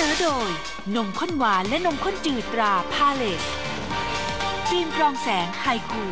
นอโดย นมข้นหวานและนมข้นจืดตราพาเลสฟิล์มกรองแสงไฮคู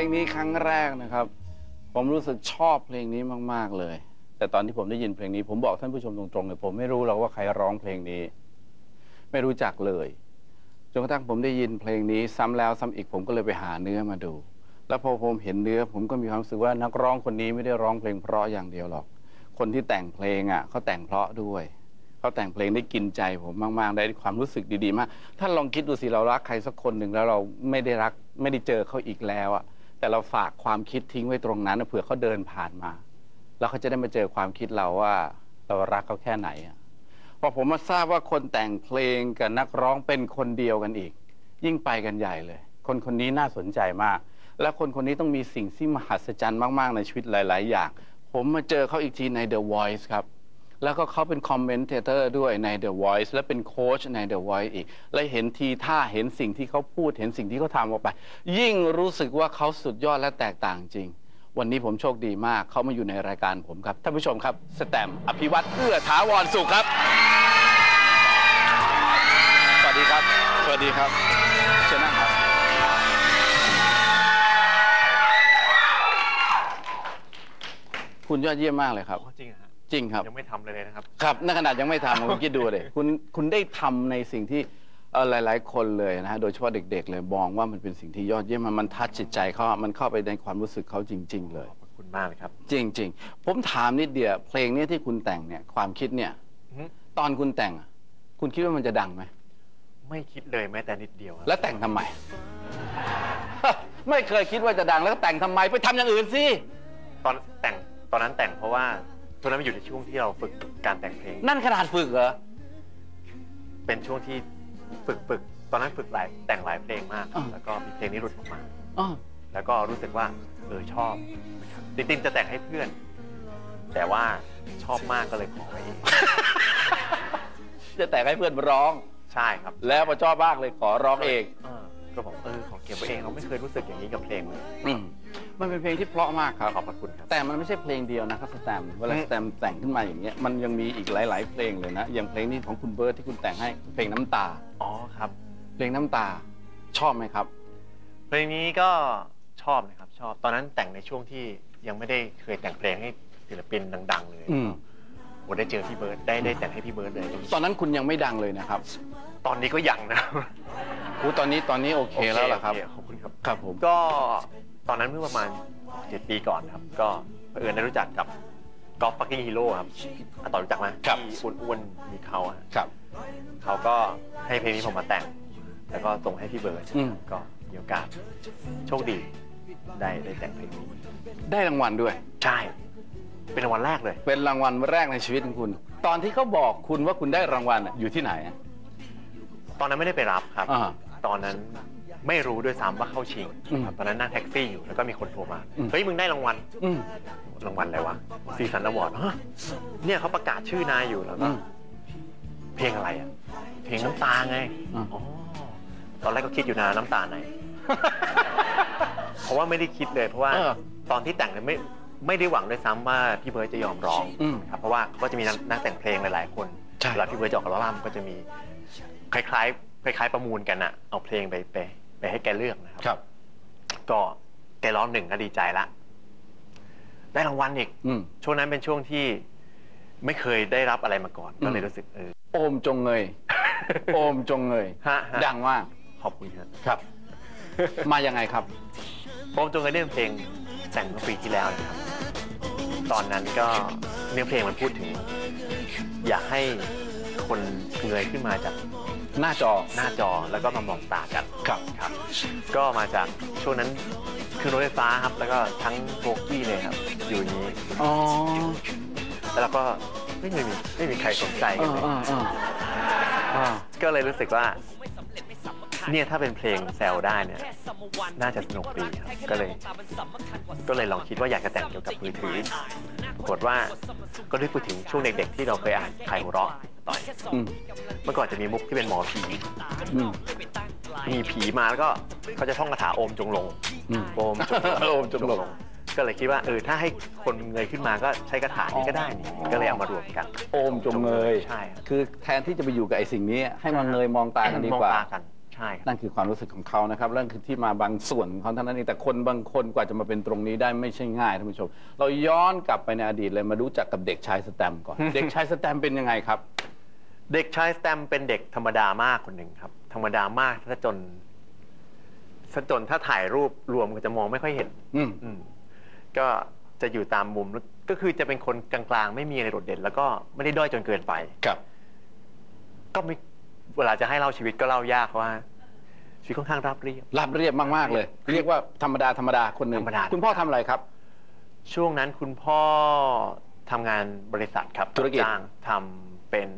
ลงนี้ครั้งแรกนะครับ ผมรู้สึกชอบเพลงนี้มาก ๆ เลย แต่ตอนที่ผมได้ยินเพลงนี้ ผมบอกท่านผู้ชมตรงๆเลยผมไม่รู้หรอกว่าใครร้องเพลงนี้ ไม่รู้จักเลยจนกระทั่งผมได้ยินเพลงนี้ซ้ำแล้วซ้ำอีกผมก็เลยไปหาเนื้อมาดู แล้วพอผมเห็นเนื้อ ผมก็มีความรู้สึกว่านักร้องคนนี้ไม่ได้ร้องเพลงเพราะอย่างเดียวหรอก คนที่แต่งเพลงอะเขาแต่งเพราะด้วยเขาแต่งเพลงได้กินใจผมมากๆ ได้ความรู้สึกดีๆมากท่านลองคิดดูสิเรารักใครสักคนหนึ่งแล้วเราไม่ได้รักไม่ได้เจอเขาอีกแล้วอะ แต่เราฝากความคิดทิ้งไว้ตรงนั้นนะเผื่อเขาเดินผ่านมา แล้วเขาจะได้มาเจอความคิดเราว่าเรารักเขาแค่ไหนอะพอผมมาทราบว่าคนแต่งเพลงกับนักร้องเป็นคนเดียวกันอีก ยิ่งไปกันใหญ่เลย คนคนนี้น่าสนใจมาก และคนคนนี้ต้องมีสิ่งที่มหัศจรรย์มาก ๆ ในชีวิตหลาย ๆ อย่าง ผมมาเจอเขาอีกทีใน The Voice ครับ แล้วก็เขาเป็นคอมเมนเตอร์ด้วยใน The Voice และเป็นโค้ชใน The Voice อีก และเห็นทีท่าเห็นสิ่งที่เขาพูดเห็นสิ่งที่เขาทำออกไป ยิ่งรู้สึกว่าเขาสุดยอดและแตกต่างจริง วันนี้ผมโชคดีมากเขามาอยู่ในรายการผมครับท่านผู้ชมครับสแตมป์อภิวัตเอื้อถาวรสุขครับ สวัสดีครับ สวัสดีครับเชิญนั่งครับ คุณยอดเยี่ยมมากเลยครับอ๋อจริงเหรอฮะ จริงครับยังไม่ทำเลยเลยนะครับ ครับในขนาดยังไม่ทำคุณคิดดูเลยคุณคุณได้ทำในสิ่งที่เอ่อหลาย ๆ คนเลยนะฮะโดยเฉพาะเด็ก ๆ เลยมองว่ามันเป็นสิ่งที่ยอดเยี่ยมมันมันทัดจิตใจเขาอะมันเข้าไปในความรู้สึกเขาจริง ๆ เลยขอบคุณมากเลยครับ จริง ๆ ผมถามนิดเดียวเพลงเนี้ยที่คุณแต่งเนี่ยความคิดเนี่ยอือฮึตอนคุณแต่งอะคุณคิดว่ามันจะดังไหมไม่คิดเลยแม้แต่นิดเดียวครับแล้วแต่งทำไม ไม่เคยคิดว่าจะดังแล้วแต่งทำไมไปทำอย่างอื่นสิตอนแต่งตอนนั้นแต่งเพราะว่า ตอนนั้นมันอยู่ในช่วงที่เราฝึกการแต่งเพลง นั่นขนาดฝึกเหรอ เป็นช่วงที่ฝึกฝึกตอนนั้นฝึกหลายแต่งหลายเพลงมาก อ่า แล้วก็มีเพลงนี้หลุดออกมา อ้อแล้วก็รู้สึกว่าเออชอบจริงๆจะแต่งให้เพื่อน แต่ว่าชอบมากก็เลยขอไว้เองจะแต่งให้เพื่อนร้อง ใช่ครับแล้วพอชอบมากเลยขอร้องเอง เออก็บอกเออของเก็บไว้เองเราไม่เคยรู้สึกอย่างนี้กับเพลงเลย อืม มันเป็นเพลงที่เพราะมากครับขอบพระคุณครับ แต่มันไม่ใช่เพลงเดียวนะครับสแตมป์เวลาอืมสแตมป์แต่งขึ้นมาอย่างเงี้ยมันยังมีอีกหลาย ๆ เพลงเลยนะ อย่างเพลงนี้ของคุณเบิร์ตที่คุณแต่งให้เพลงน้ำตา อ๋อครับ เพลงน้ำตาชอบไหมครับ เพลงนี้ก็ชอบนะครับชอบตอนนั้นแต่งในช่วงที่ยังไม่ได้เคยแต่งเพลงให้ศิลปินดัง ๆ เลยอืมโอ้ได้เจอพี่เบิร์ดได้ได้แต่งให้พี่เบิร์ดเลย ตอนนั้นคุณยังไม่ดังเลยนะครับตอนนี้ก็ยังนะ อู้ตอนนี้ตอนนี้โอเคแล้วเหรอครับโอเขอบคุณครับ ครับผม ก็ ตอนนั้นเมื่อประมาณเจ็ดปีก่อนครับ ก็เผอิญได้รู้จักกับกอล์ฟฟักกิ้งฮีโร่ครับอาต่อรู้จักไหมครับ ที่อ้วนๆมีเขาอะครับ เขาก็ให้เพลงนี้ผมมาแต่ง แล้วก็ส่งให้พี่เบิร์ดอืม ก็มีโอกาสโชคดีได้ได้แต่งเพลงนี้ ได้รางวัลด้วย ใช่ เป็นรางวัลแรกเลย เป็นรางวัลแรกในชีวิตของคุณ ตอนที่เขาบอกคุณว่าคุณได้รางวัลอะอยู่ที่ไหนอะ ตอนนั้นไม่ได้ไปรับครับ อ่า ตอนนั้น ไม่รู้ด้วยซ้ำว่าเข้าชิงอืมครับตอนนั้นนั่งแท็กซี่อยู่แล้วก็มีคนโทรมาอืมเฮ้ยมึงได้รางวัลอืมรางวัลอะไรวะซีซันอวอร์ดเนี่ยเขาประกาศชื่อนายอยู่แล้วก็อืมเพลงอะไรอะเพลงน้ำตาไงอ่าอ๋อตอนแรกก็คิดอยู่นะน้ำตาไหน เพราะว่าไม่ได้คิดเลย เพราะว่าเออตอนที่แต่งเนี่ยไม่ไม่ได้หวังด้วยซ้ำว่าพี่เบิร์ดจะยอมร้องอืมครับเพราะว่าเขาก็จะมีนักนักแต่งเพลงหลายๆคนใช่เวลาพี่เบิร์ดจะออกอัลบั้มก็จะมีคล้ายๆคล้ายๆประมูลกันอะเอาเพลงไปไป ไปให้แกเลือกนะครับ ครับ ก็แกร้องหนึ่งก็ดีใจละ ได้รางวัลอีก อืมช่วงนั้นเป็นช่วงที่ไม่เคยได้รับอะไรมาก่อนอืมก็เลยรู้สึกเออ โอมจงเงย โอมจงเงย ฮะฮะ ดังมากขอบคุณครับครับ มายังไงครับ ผมจงเคยเล่นเพลงแต่งเมื่อปีที่แล้วนะครับ ตอนนั้นก็เนื้อเพลงมันพูดถึง อยากให้คนเงยขึ้นมาจาก หน้าจอ หน้าจอแล้วก็มามองตากันครับครับ ก็มาจากช่วงนั้นคือรถไฟฟ้าครับ แล้วก็ทั้งโบกี้เลยครับ อยู่อย่างนี้อ๋อแล้วเราก็ไม่มีไม่มีใครสนใจเอกันอเลยเออเอออ่าก็เลยรู้สึกว่าเนี่ยถ้าเป็นเพลงแซวได้เนี่ยน่าจะสนุกดีครับก็เลย ก็เลยลองคิดว่าอยากจะแต่งเกี่ยวกับมือถือ ปรากฏว่าก็ได้พูดถึงช่วงเด็กๆที่เราเคยอ่านใครหัวเราะต่อยอืม เมื่อก่อนจะมีมุกที่เป็นหมอผี อืม มีผีมาแล้วก็เขาจะท่องคาถาโอมจงลงอืม โอมจงลงโอมจงลง ก็เลยคิดว่าเออถ้าให้คนเงยขึ้นมาก็ใช้คาถานี้ก็ได้นี่ก็เลยเอามารวมกันโอมจงเงย ใช่ครับคือแทนที่จะไปอยู่กับไอ้สิ่งนี้ ให้มันเงยมองตากันดีกว่ามองตากันใช่ครับนั่นคือความรู้สึกของเขานะครับนั่นคือที่มาบางส่วนของเขาเท่านั้นเองแต่คนบางคนกว่าจะมาเป็นตรงนี้ได้ไม่ใช่ง่ายท่านผู้ชม เราย้อนกลับไปในอดีตเลยมารู้จักกับเด็กชายสแตมป์ก่อน เด็กชายสแตมป์เป็นยังไงครับ เด็กชายสแตมเป็นเด็กธรรมดามากคนหนึ่งครับ ธรรมดามากถ้าจนถ้าจนถ้าถ่ายรูปรวมก็จะมองไม่ค่อยเห็น อืมอืมก็จะอยู่ตามมุมแล้วก็คือจะเป็นคนกลางๆ ไม่มีอะไรโดดเด่น แล้วก็ไม่ได้ด้อยจนเกินไป ครับ ก็ไม่เวลาจะให้เล่าชีวิตก็เล่ายากเพราะว่า ชีวิตค่อนข้างราบเรียบ ราบเรียบมากๆเลย เรียกว่าธรรมดาธรรมดาคนหนึ่งธรรมดา คุณพ่อทำอะไรครับ ช่วงนั้นคุณพ่อทำงานบริษัทครับธุรกิจ บจ้างทำเป็น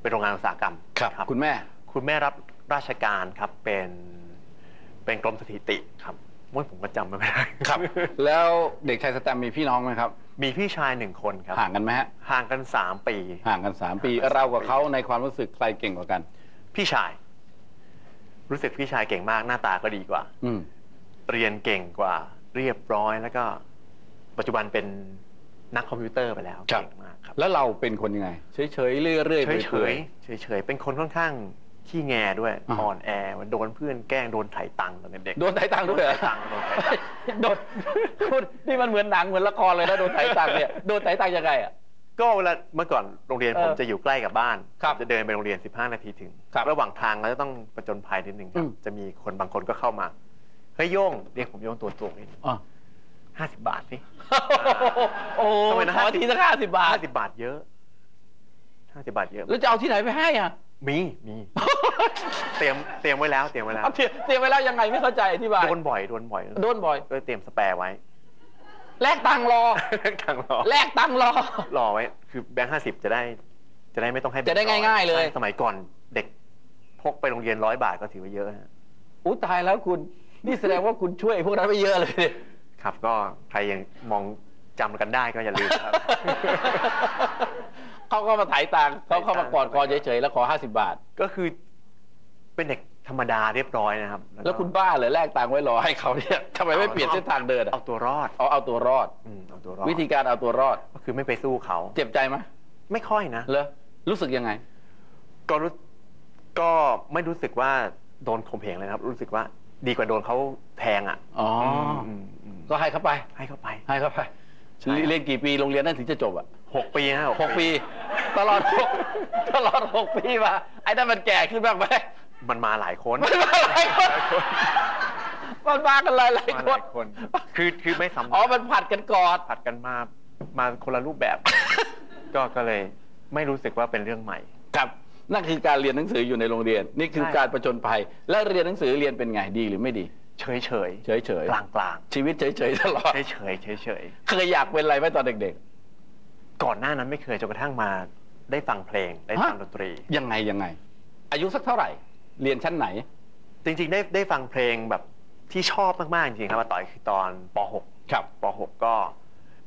เป็นโรงงานอุตสาหกรรมคุณแม่ คุณแม่รับราชการครับเป็นเป็นกรมสถิติครับว่าผมก็จำไม่ได้แล้วเด็กชายสแตมป์มีพี่น้องไหมครับ มีพี่ชายหนึ่งคนครับห่างกันไหมฮะ ห่างกันสามปี ห่างกันสามปี ห่างกันสามปีเรากับเขาในความรู้สึกใครเก่งกว่ากัน พี่ชาย รู้สึกพี่ชายเก่งมากหน้าตาก็ดีกว่า อืมเรียนเก่งกว่า เรียบร้อยแล้วก็ ปัจจุบันเป็นนักคอมพิวเตอร์ไปแล้วครับ เก่งมากครับ แล้วเราเป็นคนยังไง เฉยๆเรื่อยๆเฉยปื่เฉอยยเฉยๆเป็นคนค่อนข้างขี้แงด้วยอ่าอ่อนแอมันโดนเพื่อนแกล้งโดนไถตังค์ตอนเด็กๆโดนไถ่ตังค์ด้วยเหรอ โดนไถตังค์โดนไถตังค์ โดนคุณนี่มันเหมือนหนังเหมือนละครเลยนะโดนไถ่ตังค์เนี่ยโดนไถ่ตังค์ยังไงอะ ก็เวลาเมื่อก่อนโรงเรียนเออผมจะอยู่ใกล้กับบ้านครับผมจะเดินไปโรงเรียน 15 นาทีถึง ครับระหว่างทางเราจะต้องประจนภัยนิดนึงครัอืบ ม จะมีคนบางคนก็เข้ามาเฮ้ยโย่งเรียกผมโย่งตัวตัวนิดอ๋อห้าสิบบาทสิ โอ้ทำไมนะขอทีสักห้าสิบบาท ห้าสิบบาทเยอะห้าสิบบาทเยอะแล้วจะเอาที่ไหนไปให้อะ มีมีเตรียมเตรียมไว้แล้วเตรียมไว้แล้วเอาเตรียมเตรียมไว้แล้วยังไงไม่เข้าใจอธิบาย โดนบ่อยโดนบ่อยโดนบ่อย ก็เตรียมสแปร์ไว้ แลกตังค์รอ ทางรอแลกตังค์รอ รอไว้ คือแบงค์ห้าสิบจะได้ จะได้ไม่ต้องให้จะได้ง่ายๆเลยสมัยก่อนเด็กพกไปโรงเรียนร้อยบาทก็ถือว่าเยอะนะอู้ตายแล้วคุณ นี่แสดงว่าคุณช่วยพวกนั้นไปเยอะเลยเนี่ย ครับ ก็ใครยังมองจำกันได้ก็อย่าลืมครับ เขาก็มาถ่ายตังค์เขาเข้ามากอดคอเฉยๆแล้วขอห้าสิบบาท ก็คือเป็นเด็ก ธรรมดาเรียบร้อยนะครับก็แล้วคุณบ้าเหรอแลกตังค์ไว้รอให้เขาเนี่ยทำไมไม่เปลี่ยนเส้นทางเดินอะเอาตัวรอดเอาเอาตัวรอด อืมเอาตัวรอดวิธีการเอาตัวรอด ก็คือไม่ไปสู้เขา เจ็บใจไหมไม่ค่อยนะ เหรอรู้สึกยังไง ก็รู้ก็ไม่รู้สึกว่าโดนข่มเหงเลยนะครับ รู้สึกว่าดีกว่าโดนเขาแทงอะอ๋ออมอืมก็ให้เขาไป ให้เขาไป ให้เขาไปใช่เรียนกี่ปีโรงเรียนนั้นถึงจะจบอะหกปีนะหกปี ตลอดหกตลอดหกปีมาไอ้นั่นมันแก่ขึ้นบ้างไหม มันมาหลายคนมันมาหลายคนมันมากันหลายหลายมาคหนลายคนคือคือไม่ซ้ำอ๋อมันผัดกันกอด ผัดกันมามาคนละรูปแบบ ก็ก็เลยไม่รู้สึกว่าเป็นเรื่องใหม่ ครับ นั่นคือการเรียนหนังสืออยู่ในโรงเรียน นี่คือใช่ การประจนภัย แล้วเรียนหนังสือเรียนเป็นไงดีหรือไม่ดี เฉยเฉยเฉยเฉยกลางกลางชีวิตเฉยเฉยๆตลอด เฉยเฉยเฉยเฉยเคยอยากเป็นอะไรไหมตอนเด็กก่อนหน้านั้นไม่เคยจนกระทั่งมาได้ฟังเพลงได้ฟังฮะ ดนตรี ๆ ยังไงยังไง อายุสักเท่าไหร่ เรียนชั้นไหน จริงๆได้ได้ฟังเพลงแบบที่ชอบมากๆจริงๆครับมาต่อยคือตอนป .6 ครับป .6 ก็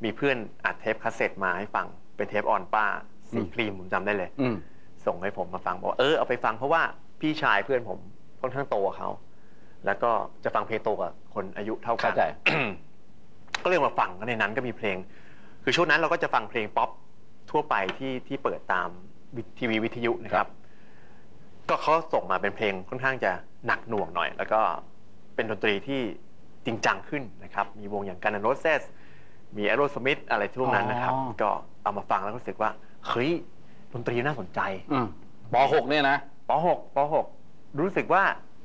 มีเพื่อนอัดเทปคาสเซ็ตมาให้ฟังเป็นเทปออนป้าสีอืมครีมผมจำได้เลย อืม ส่งให้ผมมาฟังบอกว่าเออเอาไปฟังเพราะว่าพี่ชายเพื่อนผมค่อนข้างโตกว่าเขา แล้วก็จะฟังเพลงโตกว่าคนอายุเท่ากัเข้าใจ ก็เลยมาฟังแล้วในนั้นก็มีเพลง คือช่วงนั้นเราก็จะฟังเพลงป๊อปทั่วไปที่ที่เปิดตามวิทีวีวิทยุนะครับ ก็เขาส่งมาเป็นเพลงค่อนข้างจะหนักหน่วงหน่อย แล้วก็เป็นดนตรีที่จริงจังขึ้นนะครับ มีวงอย่างกันนโรเซสมีแอโรสมิธอะไรช่วงนั้นนะครับ อ๋อ ก็เอามาฟังแล้วรู้สึกว่าเฮ้ยดนตรีน่าสนใจ อืมปหกเนี่ยนะ ป .6 ป .6 รู้สึกว่า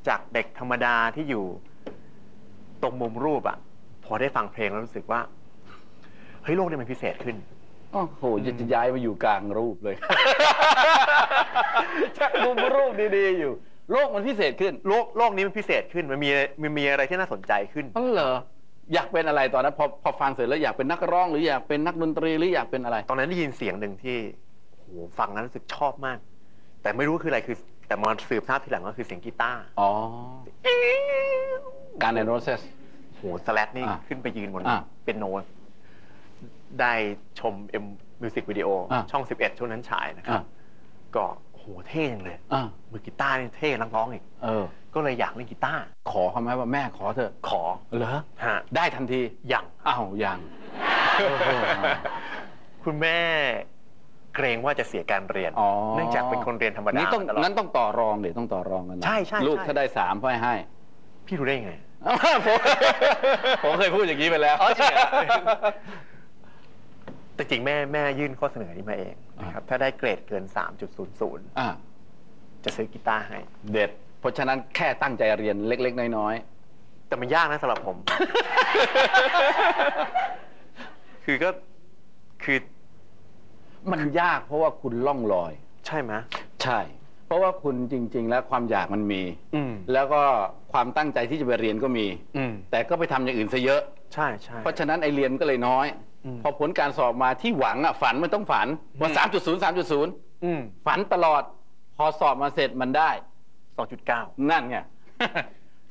จากเด็กธรรมดาที่อยู่ตรงมุมรูปอะพอได้ฟังเพลงแล้วรู้สึกว่า เฮ้ย โลกนี้มันพิเศษขึ้น โอ้โหจะจะย้ายมาอยู่กลางรูปเลย ชักมุมรูปดีๆอยู่ โลกมันพิเศษขึ้นโลกโลกนี้มันพิเศษขึ้น มันมีมันมีอะไรที่น่าสนใจขึ้นอ๋อเหรออยากเป็นอะไรตอนนั้นพอพอฟังเสร็จแล้วอยากเป็นนักร้องหรืออยากเป็นนักดนตรีหรืออยากเป็นอะไร ตอนนั้นได้ยินเสียงหนึ่งที่โอ้โหฟังแล้วรู้สึกชอบมาก แต่ไม่รู้คืออะไรคือ แต่มาสืบทราบทีหลังก็คือเสียงกีตาร์อ๋อการในโรเซสโอ้โหสแลตนี่อะขึ้นไปยืนบนอะเป็นโนได้ชมเอ็มมิวสิกวิดีโออะช่อง 11 ช่วงนั้นฉายนะครับอะก็โอ้โห เท่จังเลยอ่า มือกีตาร์นี่เท่นักร้องอีก เออ ก็เลยอยากเล่นกีตาร์ขอเขาไหมว่าแม่ขอเถอะ ขอเหรอ ฮะได้ทันที อย่าง อ้าวยังโอ้โหคุณแม่เกรงว่าจะเสียการเรียน อ๋อ เนื่องจากเป็นคนเรียนธรรมดานี่ต้องตลอดนั้นต้องต่อรองเดี๋ยวต้องต่อรองกันนะใช่ใช่ลูกใช่ ถ้าได้สามพ่อให้ให้ พี่รู้ได้ไง ผมผมเคยพูดอย่างนี้ไปแล้ว อ๋อจริงเหรอ แต่จริงแม่แม่ยื่นข้อเสนอนี้มาเอง นะครับถ้าได้เกรดเกิน3.00อ่าจะซื้อกีตาร์ให้ เด็ด เพราะฉะนั้นแค่ตั้งใจเรียนเล็ก ๆ น้อย แต่มันยากนะสำหรับผม คือก็คือๆ มันยากเพราะว่าคุณล่องลอย ใช่ไหมใช่ เพราะว่าคุณจริง ๆ แล้วความอยากมันมี อืมแล้วก็ความตั้งใจที่จะไปเรียนก็มี อืมแต่ก็ไปทำอย่างอื่นซะเยอะ ใช่ใช่เพราะฉะนั้นไอเรียนก็เลยน้อยอืม พอผลการสอบมาที่หวังอะฝันมันต้องฝันว่าอืม3.0 3.0อืมฝันตลอด พอสอบมาเสร็จมันได้2.9นั่นไง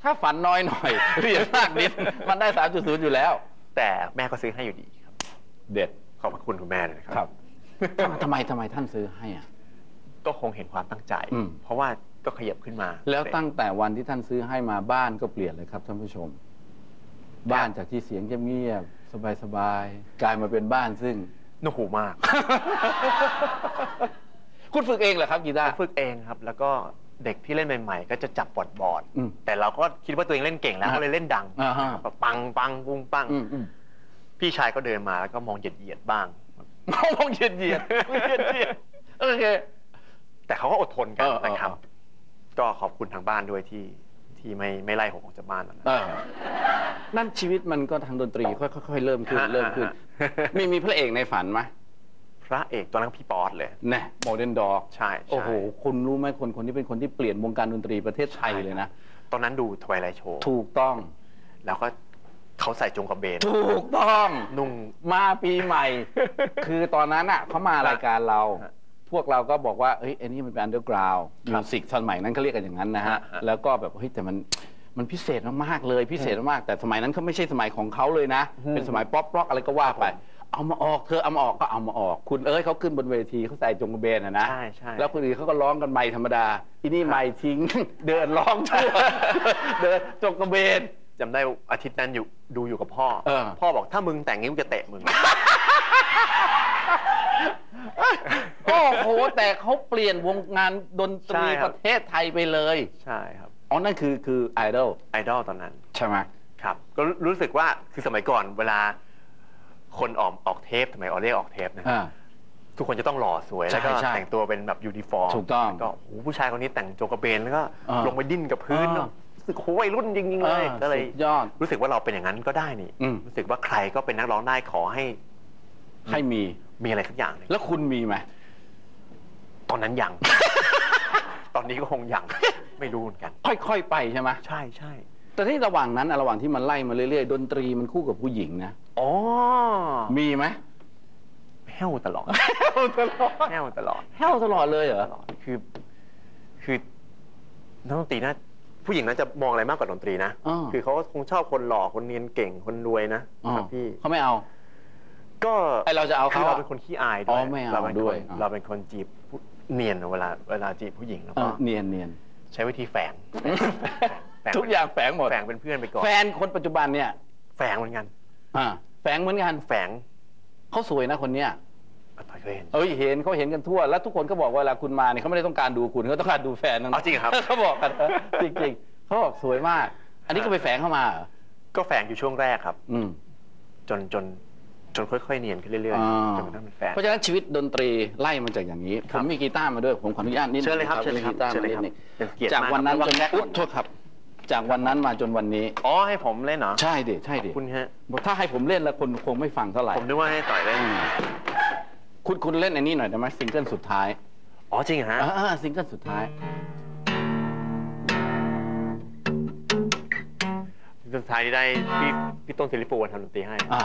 ถ้าฝันน้อยหน่อยเรียนมากนิดมันได้3.0อยู่แล้ว แต่แม่ก็ซื้อให้อยู่ดีครับ เด็ดขอบพระคุณคุณแม่เลยนะครับทำไมทำไมท่านซื้อให้อะก็คงเห็นความตั้งใจอืมเพราะว่าก็ขยับขึ้นมา แล้วตั้งแต่วันที่ท่านซื้อให้มาบ้านก็เปลี่ยนเลยครับท่านผู้ชม บ้านจากที่เสียงเงียบ ๆสบายๆกลายมาเป็นบ้านซึ่งหนูหูมาก คุณฝึกเองเหรอครับกีตาร์ฝึกเองครับ แล้วก็เด็กที่เล่นใหม่ๆ ก็จะจับบอร์ดบอร์ดอืมแต่เราก็คิดว่าตัวเองเล่นเก่งแล้วอ่าก็เลยเล่นดังอ่าฮะแบบปังปังปุ้งปังอืมอืมพี่ชายก็เดินมาแล้วก็มองเหยียดเหยียดๆบ้าง มองเหยียดเหยียดเหยียดเหยียดโอเคแต่เขาก็อดทนกันเออเออนะครับ ก็ขอบคุณทางบ้านด้วยที่ ที่ไม่ไม่ไล่ผมออกจากบ้านตอนนั้นเออนั่นชีวิตมันก็ทางดนตรีค่อยๆเริ่มขึ้น ฮะเริ่มขึ้น ฮะ มีมีพระเอกในฝันไหมพระเอกตอนนั้นพี่ป๊อตเลยแน่โมเดิร์นดอกใช่ใช่โอ้โหคุณรู้ไหมคนคนนี้เป็นคนที่เปลี่ยนวงการดนตรีประเทศไทยเลยนะ ตอนนั้นดูทวายไลโชว์ถูกต้อง แล้วก็เขาใส่จงกระเบน ถูกต้อง นุ่ง มาปีใหม่ คือตอนนั้นอะเขามารายการเรา ฮะ พวกเราก็บอกว่าเฮ้ยไอ้นี่มันเป็นอันเดอร์กราวด์ครัมิบวสิกสมัยนั้นเขาเรียกกันอย่างนั้นนะฮะ ฮะฮะ แล้วก็แบบเฮ้ยแต่มันมันพิเศษมากๆเลยพิเศษมากๆแต่สมัยนั้นเขาไม่ใช่สมัยของเขาเลยนะอืมเป็นสมัยป๊อปร็อกอะไรก็ว่าไป เอามาออกเธอเอามาออกก็เอามาออก คุณเอ้ยเขาขึ้นบนเวทีเขาใส่จงกระเบนอะนะ ใช่ใช่ แล้วคนอื่นเขาก็ร้องกันไม่ธรรมดา อีนี่ไม่ทิ้ง เดินร้องทั่ว เดินจงกระเบน จำได้อาทิตย์นั้นอยู่ดูอยู่กับพ่อ เออ พ่อบอกถ้ามึงแต่งงี้กูจะเตะมึง โอ้โหแต่เขาเปลี่ยนวงงานดนตรีใช่คปรับ ระเทศไทยไปเลยใช่ครับอ๋อนั่นคือคือไอดอลไอดอลตอนนั้น ใช่ไหมครับ ก็รู้สึกว่าคือสมัยก่อนเวลาคนออกออกเทปสมัยออกเรียกออกเทปนะอ่า ทุกคนจะต้องหล่อสวยใช่แล้วก็ใช่แต่งตัวเป็นแบบยูนิฟอร์มถูกต้องก็โอ้โหผู้ชายคนนี้แต่งโจงกระเบนแล้วก็อ่าลงไปดิ้นกับพื้นอ่ารู้สึกโอ้ยรุ่นจริงๆเลยอ่าก็เลย สุดยอด รู้สึกว่าเราเป็นอย่างนั้นก็ได้นี่อืม รู้สึกว่าใครก็เป็นนักร้องได้ขอให้ให้มี มีอะไรสักอย่างหนึ่งแล้วคุณมีไหมตอนนั้นยัง ตอนนี้ก็คงยัง ไม่รู้เหมือนกัน ค่อยๆไปใช่ไหมใช่ใช่แต่ที่ระหว่างนั้นอะระหว่างที่มันไล่มาเรื่อยๆ ดนตรีมันคู่กับผู้หญิงนะอ๋อมีไหมแห้วตลอดตลอดแห้วตลอดแห้วตลอดเลยเหรอตลอดคือ คือนักดนตรีน่าผู้หญิงน่าจะมองอะไรมากกว่าดนตรีนะอ่าคือเขาก็คงชอบคนหล่อคนเนียนเก่งคนรวยนะอ๋อครับพี่เขาไม่เอา ก็ไอเราจะเอาคือเขาเราอะ เป็นคนขี้อายอ๋ด้อวยไม่เอาเราเป็นคนด้วยอ่าเราเป็นคนจีบผู้เนียนเวลาเวลาจีบผู้หญิงแล้วเอก็อเนียนเนียนใช้วิธีแฝงแฝงทุกอย่างแฝงหมด แฝงเป็นเพื่อนไปก่อนแฟนคนปัจจุบันเนี่ยแฝงเหมือนกัน อ่าแฝงเหมือนกันแฝงเขาสวยนะคนเนี้ย อะต่อยเคยเห็น เอ้ยเห็นเขาเห็นกันทั่ว แล้วทุกคนก็บอกว่าเวลาคุณมาเนี่ยเขาไม่ได้ต้องการดูคุณเขาต้องการดูแฟนนั่นอ๋อจริงเหรอครับ เขาบอกกันนะจริงๆเขาบอกสวยมาก อันนี้ก็ไปแฝงเข้ามาเหรอก็แฝงอยู่ช่วงแรกครับ อืม จนจน จนค่อยๆเนียนขึ้นเรื่อยอ่า ๆจนกระทั่งเป็นแฟน เพราะฉะนั้นชีวิตดนตรีไล่มาจากอย่างนี้คผรับมมีกีตาร์มาด้วยผมขออนุญาตนิดนึงเชิญเลยครับเชิญเลยครับมีกีตาร์เชิญมาเลยนิดครับนึงเป็นเกียรติจากมากวันนั้นครับ จนแรกก่อุ๊อยนโทษครับ จากวันนั้นมาจนวันนี้ อ๋อให้ผมเล่นเหรอใช่ดิใช่ขดิอบคุณฮะ ถ้าให้ผมเล่นแล้วคนคงไม่ฟังเท่าไหร่ผมนึกว่าให้ต่อยเล่นอืมคุณคุณเล่นไอ้นี่หน่อยได้ไหมซิงเกิลสุดท้ายอ๋อจริงเหรอฮะ อ่าซิงเกิลสุดท้าย สุดท้ายที่ได้พี่พี่ต้นศิริปูนทำดนตรีให้ อ่า